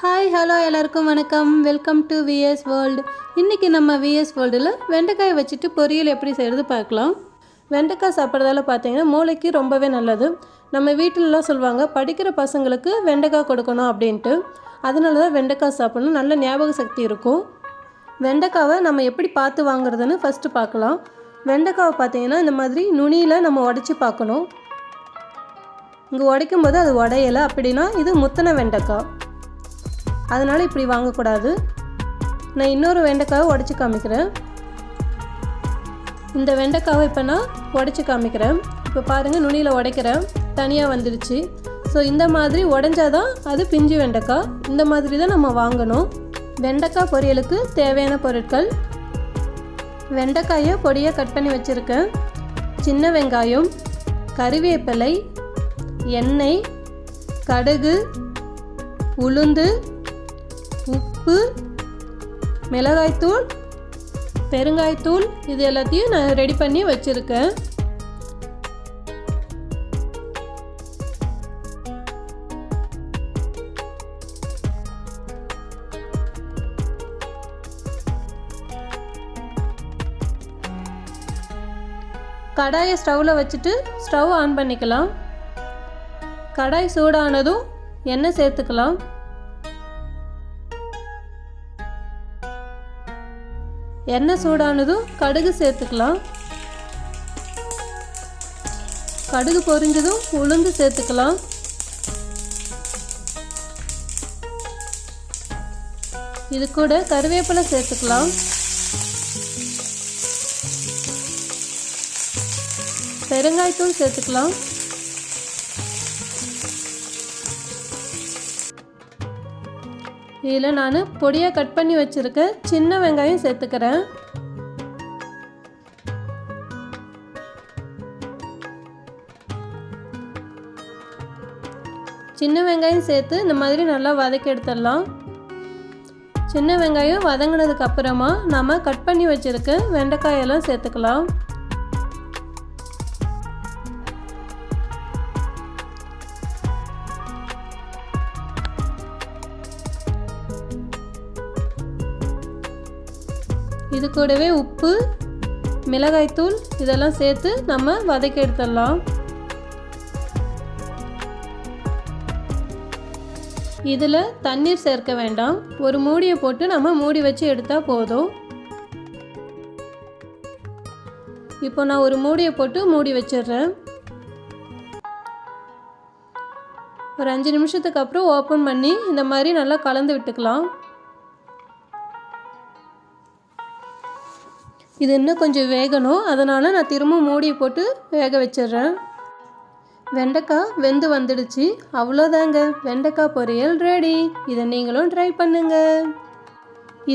Hi hello எல்லாருக்கும் வணக்கம். Welcome to vs world இன்றைக்கி நம்ம விஎஸ் வேர்ல்டில் வெண்டைக்காய் வச்சுட்டு பொரியல் எப்படி செய்கிறது பார்க்கலாம். வெண்டைக்காய் சாப்பிட்றதால பார்த்தீங்கன்னா மூளைக்கு ரொம்பவே நல்லது. நம்ம வீட்டிலலாம் சொல்லுவாங்க படிக்கிற பசங்களுக்கு வெண்டைக்காய் கொடுக்கணும் அப்படின்ட்டு. அதனால தான் வெண்டைக்காய் சாப்பிடணும் நல்ல ஞாபக சக்தி இருக்கும். வெண்டைக்காவை நம்ம எப்படி பார்த்து வாங்குறதுன்னு ஃபஸ்ட்டு பார்க்கலாம். வெண்டைக்காவை பார்த்தீங்கன்னா இந்த மாதிரி நுனியில் நம்ம உடச்சி பார்க்கணும். இங்கே உடைக்கும் போது அது உடையலை. அப்படின்னா இது முத்தன வெண்டைக்காய். அதனால் இப்படி வாங்கக்கூடாது. நான் இன்னொரு வெண்டைக்காவை உடச்சி காமிக்கிறேன். இந்த வெண்டைக்காவை இப்போ நான் உடச்சி காமிக்கிறேன். இப்போ பாருங்கள் நுனியில் உடைக்கிறேன். தனியாக வந்துடுச்சு ஸோ இந்த மாதிரி உடஞ்சாதான் அது பிஞ்சு வெண்டைக்காய். இந்த மாதிரி தான் நம்ம வாங்கணும். வெண்டைக்காய் பொரியலுக்கு தேவையான பொருட்கள். வெண்டைக்காயை பொடியாக கட் பண்ணி வச்சுருக்கேன். சின்ன வெங்காயம் கறிவேப்பிலை எண்ணெய் கடுகு உளுந்து உப்பு மிளகாய்த்தூள் பெருங்காயத்தூள் இது எல்லாத்தையும் நான் ரெடி பண்ணி வச்சுருக்கேன். கடாயை ஸ்டவ்வில் வச்சுட்டு ஸ்டவ் ஆன் பண்ணிக்கலாம். கடாய் சூடானதும் எண்ணெய் சேர்த்துக்கலாம். எண்ணெய் சூடானதும் கடுகு சேர்த்துக்கலாம். கடுகு பொரிஞ்சதும் உளுந்து சேர்த்துக்கலாம். இது கூட கருவேப்பிலை சேர்த்துக்கலாம். பெருங்காயத்தூள் சேர்த்துக்கலாம். இதில் நான் பொடியாக கட் பண்ணி வச்சுருக்க சின்ன வெங்காயம் சேர்த்துக்கிறேன். சின்ன வெங்காயம் சேர்த்து இந்த மாதிரி நல்லா வதக்கி எடுத்துடலாம். சின்ன வெங்காயம் வதங்கினதுக்கு அப்புறமா நம்ம கட் பண்ணி வச்சுருக்க வெண்டைக்காயெல்லாம் சேர்த்துக்கலாம். இது கூடவே உப்பு மிளகாய்த்தூள் இதெல்லாம் சேர்த்து நம்ம வதக்கி எடுத்துடலாம். இதில் தண்ணீர் சேர்க்க வேண்டாம். ஒரு மூடியை போட்டு நம்ம மூடி வச்சு எடுத்தால் போதும். இப்போ நான் ஒரு மூடியை போட்டு மூடி வச்சிடுறேன். ஒரு அஞ்சு நிமிஷத்துக்கு அப்புறம் ஓப்பன் பண்ணி இந்த மாதிரி நல்லா கலந்து விட்டுக்கலாம். இது இன்னும் கொஞ்சம் வேகணும். அதனால் நான் திரும்ப மூடி போட்டு வேக வச்சிடுறேன். வெண்டைக்காய் வெந்து வந்துடுச்சு. அவ்வளோதாங்க. வெண்டைக்காய் பொரியல் ரெடி இதை நீங்களும் ட்ரை பண்ணுங்க.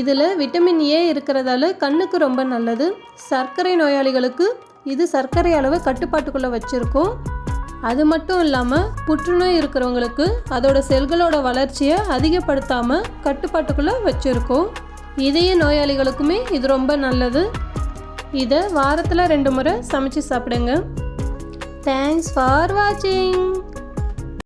இதில் விட்டமின் ஏ இருக்கிறதால கண்ணுக்கு ரொம்ப நல்லது. சர்க்கரை நோயாளிகளுக்கு இது சர்க்கரை அளவை கட்டுப்பாட்டுக்குள்ளே வச்சுருக்கோம். அது மட்டும் இல்லாமல் புற்றுநோய் இருக்கிறவங்களுக்கு அதோட செல்களோட வளர்ச்சியை அதிகப்படுத்தாமல் கட்டுப்பாட்டுக்குள்ளே வச்சுருக்கோம். இதய நோயாளிகளுக்குமே இது ரொம்ப நல்லது. இதை வாரத்தில் ரெண்டு முறை சமைச்சு சாப்பிடுங்க. தேங்க்ஸ் ஃபார் வாட்சிங்